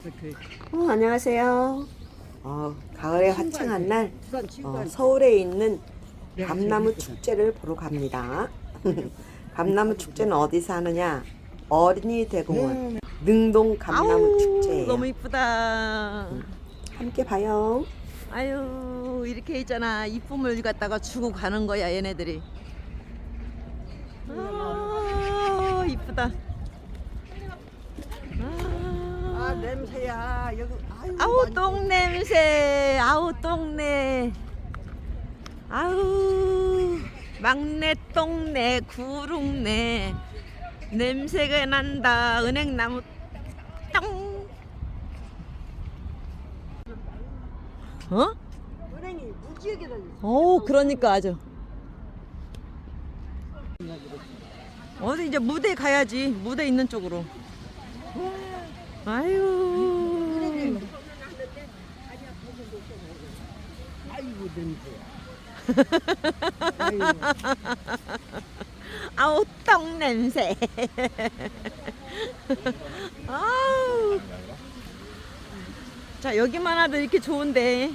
그 어, 안녕하세요. 어, 가을에 화창한 날 어, 서울에 있는 감나무 축제를 보러 갑니다. 감나무 축제는 어디서 하느냐? 어린이 대공원 능동 감나무 축제예요. 너무 이쁘다. 함께 봐요. 아유 이렇게 있잖아 이쁨을 갖다가 주고 가는 거야 얘네들이. 아 이쁘다. 아 아, 냄새야 여기 아유 아우 똥 냄새. 아우 똥내. 아우 막내 똥내 구릉내 냄새가 난다 은행나무 똥. 어? 은행이 무지하게 달려 오, 그러니까 아주. 어디 이제 무대 가야지. 무대 있는 쪽으로. 아유. 아이고 아이고 아우, 똥 냄새. 아우. 자, 여기만 하도 이렇게 좋은데.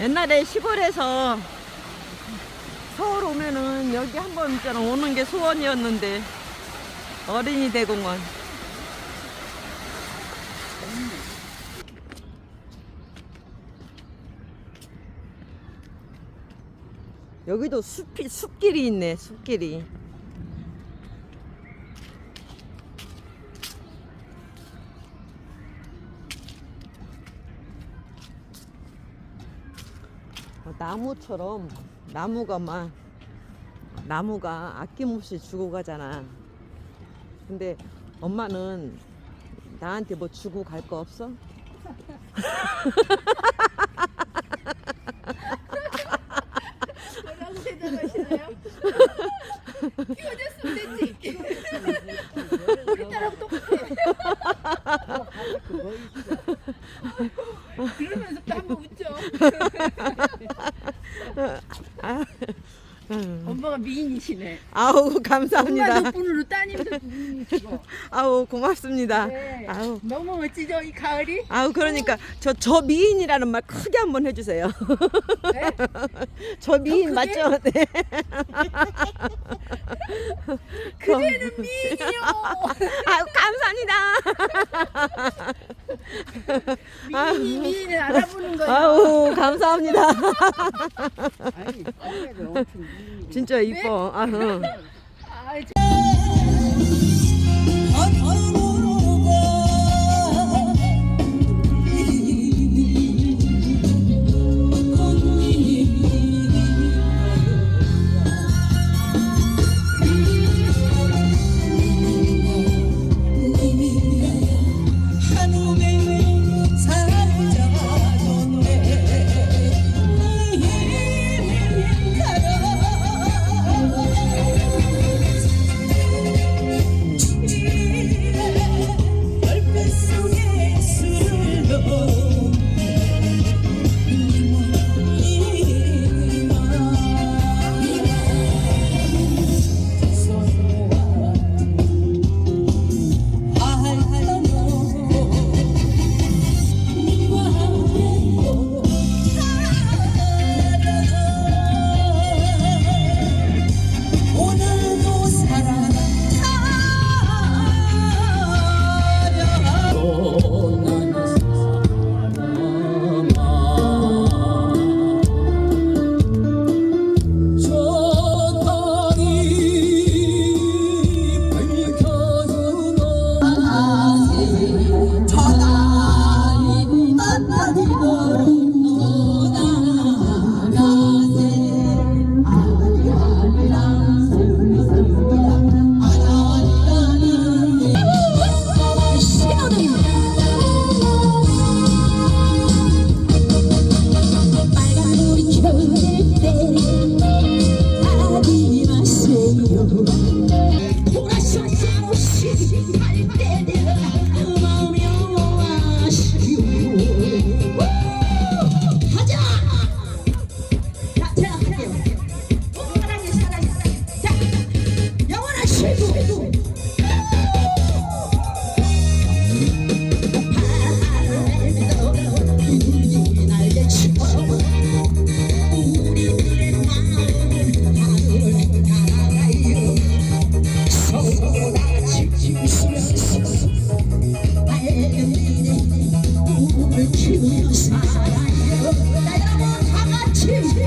옛날에 시골에서 서울 오면은 여기 한 번 있잖아. 오는 게 소원이었는데 어린이 대공원. 여기도 숲이 숲길이 있네 숲길이 나무처럼 나무가 막 나무가 아낌없이 주고 가잖아. 근데 엄마는 나한테 뭐 주고 갈 거 없어? 뭐라고 대답하시나요? 키워줬으면 됐지. 우리 딸하고 똑같아. 그거 있어 그러면서 또 한번 웃죠. 엄마가 미인이시네. 아우 감사합니다. 덕분으로 따님도 미인이시고. 아우 고맙습니다. 네. 아우 너무 멋지죠 이 가을이? 아우 그러니까 저 저 미인이라는 말 크게 한번 해주세요. 네? 저 미인 크게? 맞죠? 네. 그대는 미인이요. 아우 감사합니다. 미인이 미인을 알아보는 거예요. 아우 감사합니다. 아니. 진짜 이뻐. 아, 저-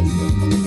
Thank you.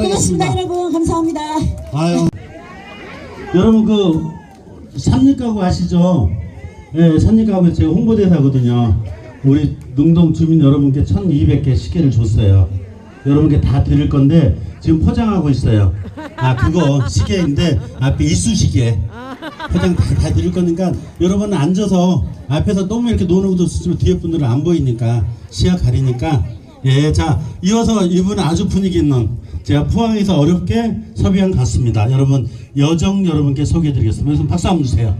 주시기 고맙습니다, 바라겠습니다. 여러분. 감사합니다. 아유. 여러분 그 산립가구 아시죠? 예, 산립가구 제가 홍보대사거든요. 우리 능동 주민 여러분께 1,200개 시계를 줬어요. 여러분께 다 드릴 건데 지금 포장하고 있어요. 아 그거 시계인데 앞에 이쑤시개 포장 다, 다 드릴 거니까 여러분 앉아서 앞에서 너무 이렇게 노는 것도 뒤에 분들은 안 보이니까 시야 가리니까 예, 자 이어서 이분은 아주 분위기 있는 제가 포항에서 어렵게 섭외한 갔습니다. 여러분 여정 여러분께 소개해 드리겠습니다. 그래서 박수 한번 주세요.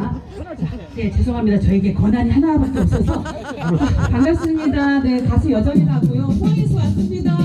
자, 네 죄송합니다. 저에게 권한이 하나밖에 없어서 반갑습니다. 네 가수 여전히 나고요. 포항에서 왔습니다.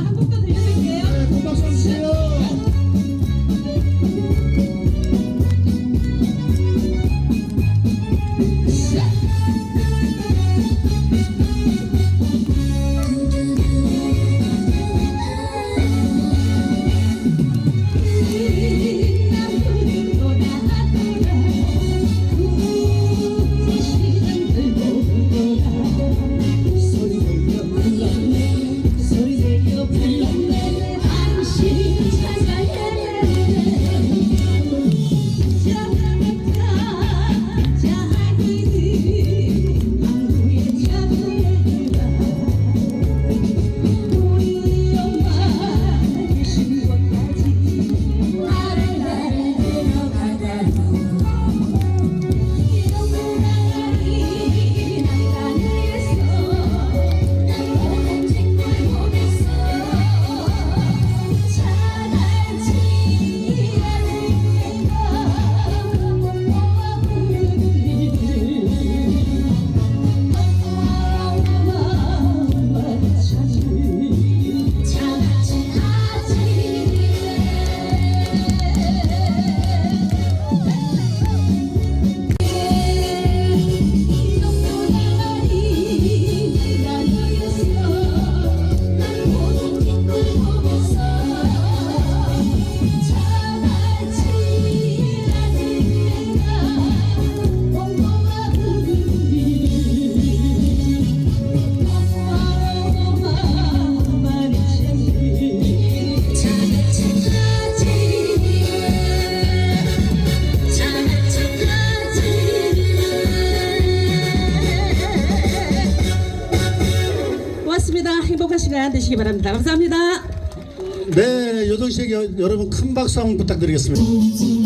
되시기 바랍니다. 감사합니다. 네, 요동 씨에게 여- 여러분 큰 박수 한번 부탁드리겠습니다.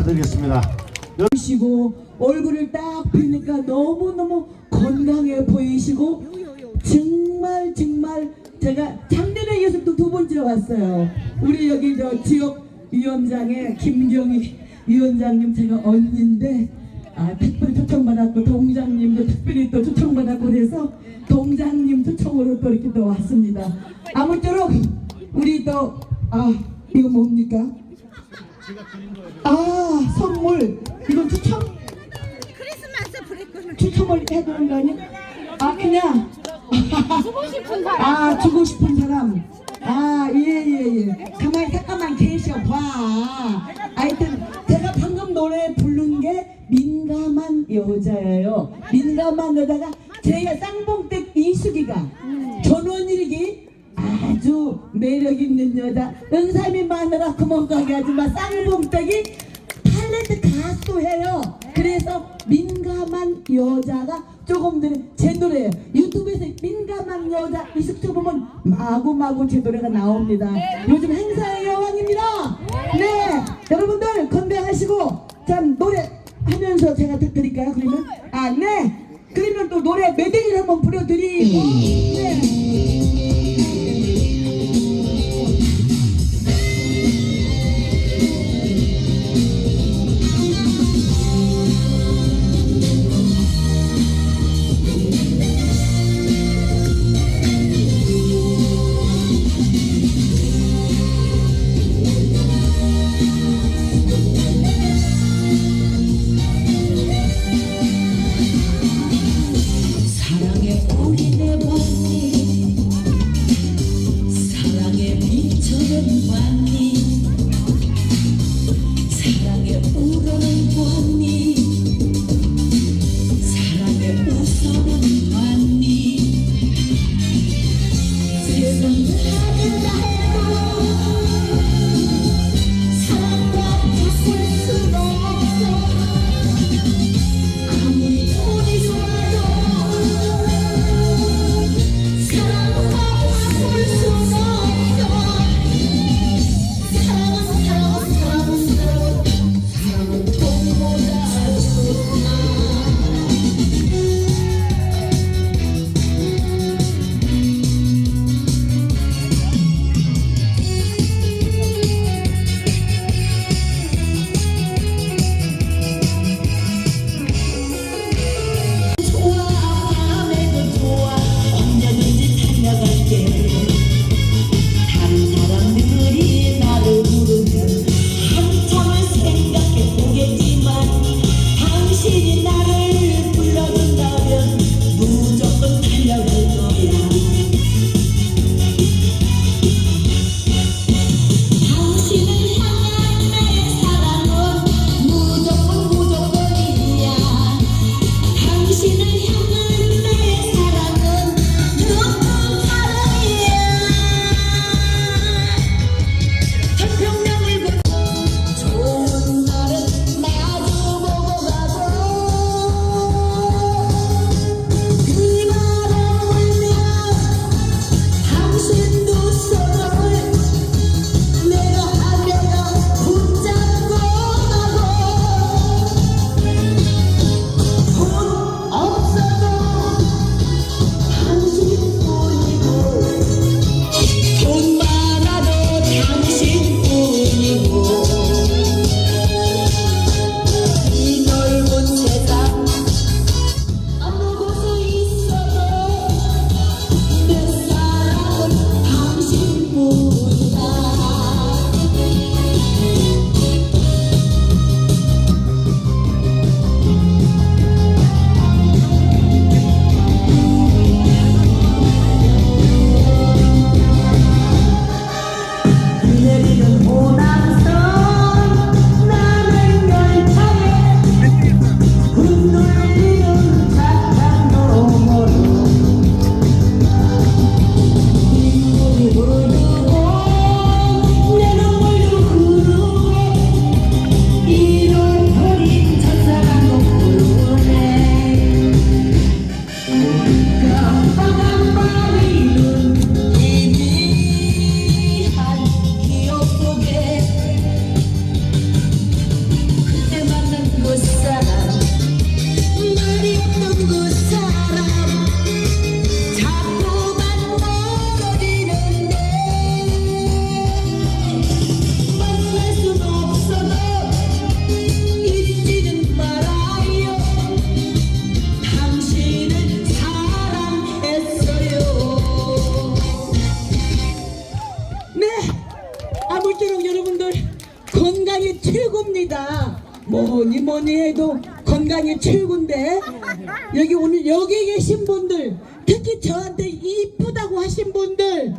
부탁드리겠습니다. 보시고 얼굴을 딱 보니까 너무너무 건강해 보이시고 정말 정말 제가 작년에 또두 번째 왔어요. 우리 여기 저 지역 위원장의 김경희 위원장님 제가 언니인데 아, 특별히 초청받았고 동장님도 특별히 또 초청받았고 그래서 동장님 초청으로 또 이렇게 또 왔습니다. 아무쪼록 우리 또 아 이거 뭡니까? 아 선물. 이건 추첨 크리스마스 브레이크 추첨을 해주는 거 아니야? 아 그냥. 주고 싶은 사람. 아 주고 싶은 사람. 아예예 예. 가만히 잠깐만 계셔봐 하여튼 제가 방금 노래 부른 게 민감한 여자예요. 민감한 여자가 제가 쌍봉댁 이수기가 전원일기 아주 매력 있는 여자. 은삼이 마누라 구멍가게 하지마 쌍봉댁이 탤런트 가수해요. 그래서 민감한 여자가 조금 전에 제 노래예요. 유튜브에서 민감한 여자 이숙쳐 보면 마구마구 제 노래가 나옵니다. 요즘 행사의 여왕입니다. 네 여러분들 건배하시고 참 노래 하면서 제가 드릴까요? 그러면? 아 네. 그러면 또 노래 메들리를 한번 불러드리고. 네. 해도 건강이 최고인데 여기 오늘 여기 계신 분들 특히 저한테 이쁘다고 하신 분들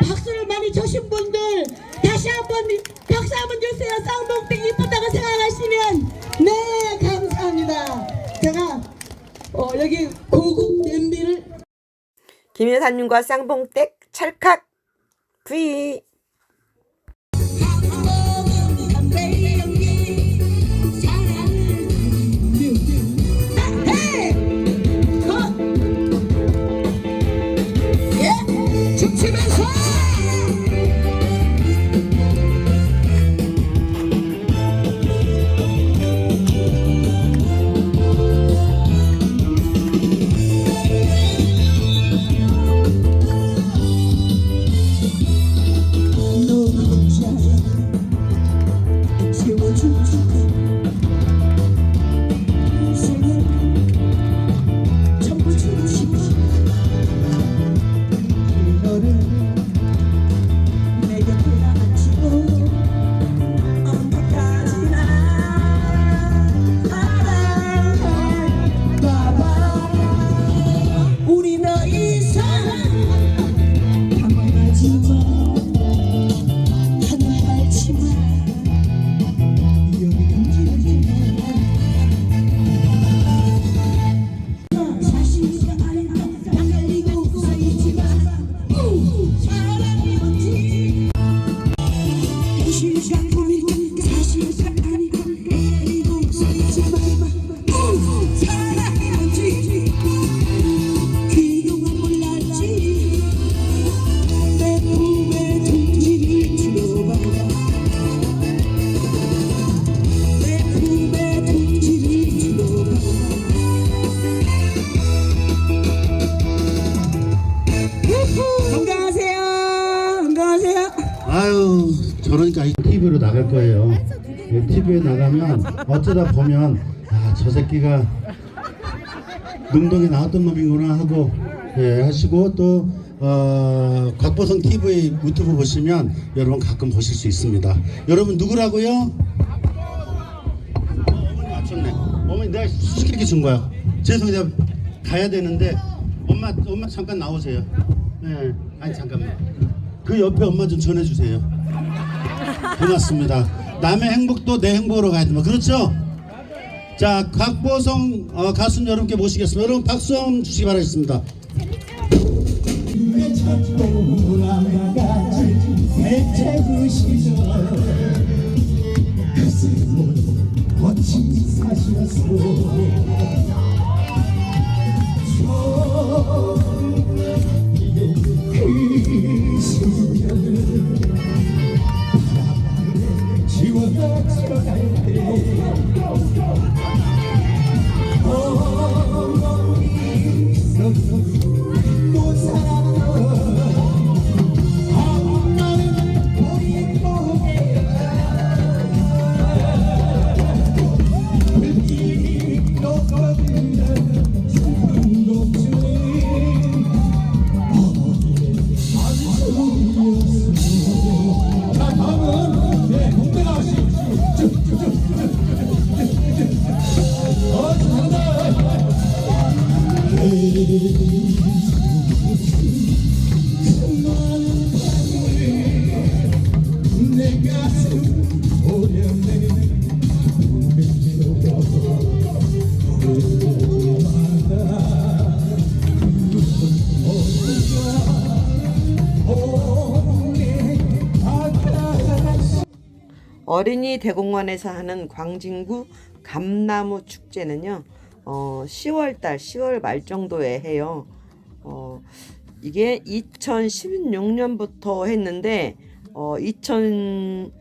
박수를 많이 주신 분들 다시 한번 박수 한번 주세요. 쌍봉댁 이쁘다고 생각하시면. 네 감사합니다. 제가 어, 여기 고급 냄비를 김 여사님과 쌍봉댁 찰칵 V 아유 저러니까 TV로 나갈 거예요. TV에 나가면 어쩌다 보면 아 저 새끼가 능동에 나왔던 놈이구나 하고 예, 하시고 또 어, 곽보성 TV 유튜브 보시면 여러분 가끔 보실 수 있습니다. 여러분 누구라고요? 어, 어머니 맞췄네. 어머니 내가 시키게 준 거야. 죄송해요. 가야 되는데 엄마 엄마 잠깐 나오세요. 네, 아니 잠깐만. 그 옆에 엄마 좀 전해주세요. 고맙습니다. 남의 행복도 내 행복으로 가야 됩니다. 그렇죠? 자, 곽보성 어, 가수 여러분께 모시겠습니다. 여러분 박수 한번 주시기 바라겠습니다. 어린이 대공원에서 하는 광진구 감나무 축제는요. 어, 10월달 10월 말 정도에 해요. 어, 이게 2016년부터 했는데 어, 2000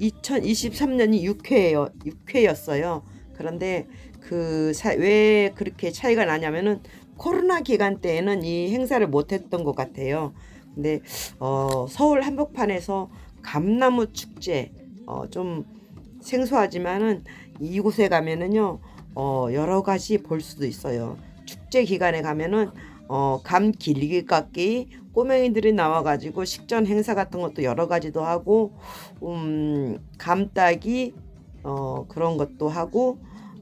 2023년이 6회예요. 6회였어요. 그런데 그 왜 그렇게 차이가 나냐면은 코로나 기간 때에는 이 행사를 못 했던 것 같아요. 근데 어, 서울 한복판에서 감나무 축제 어, 좀 생소하지만은 이곳에 가면은요 어, 여러 가지 볼 수도 있어요. 축제 기간에 가면은 어, 감 길기 깎기 꼬맹이들이 나와가지고 식전 행사 같은 것도 여러 가지도 하고 음, 감 따기 어, 그런 것도 하고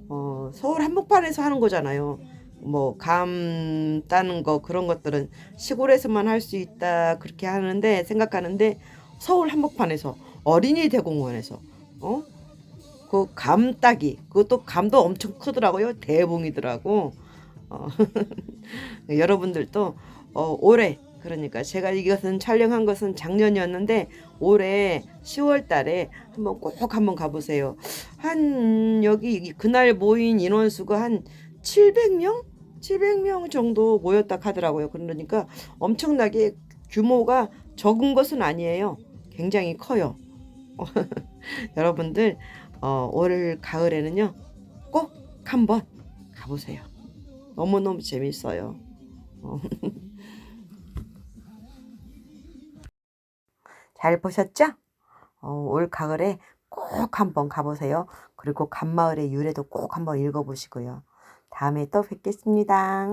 어, 서울 한복판에서 하는 거잖아요. 뭐 감 따는 거 그런 것들은 시골에서만 할 수 있다 그렇게 하는데 생각하는데 서울 한복판에서 어린이 대공원에서 어? 그 감 따기 그것도 감도 엄청 크더라고요 대봉이더라고 어, 여러분들도 어, 올해 그러니까 제가 이것은 촬영한 것은 작년이었는데 올해 10월 달에 한번 꼭 한번 가보세요. 한 여기 그날 모인 인원수가 한 700명? 700명 정도 모였다 하더라고요. 그러니까 엄청나게 규모가 적은 것은 아니에요. 굉장히 커요. 여러분들 어, 올 가을에는요 꼭 한번 가보세요. 너무너무 재밌어요. 어. 잘 보셨죠? 어, 올 가을에 꼭 한번 가보세요. 그리고 감마을의 유래도 꼭 한번 읽어보시고요. 다음에 또 뵙겠습니다.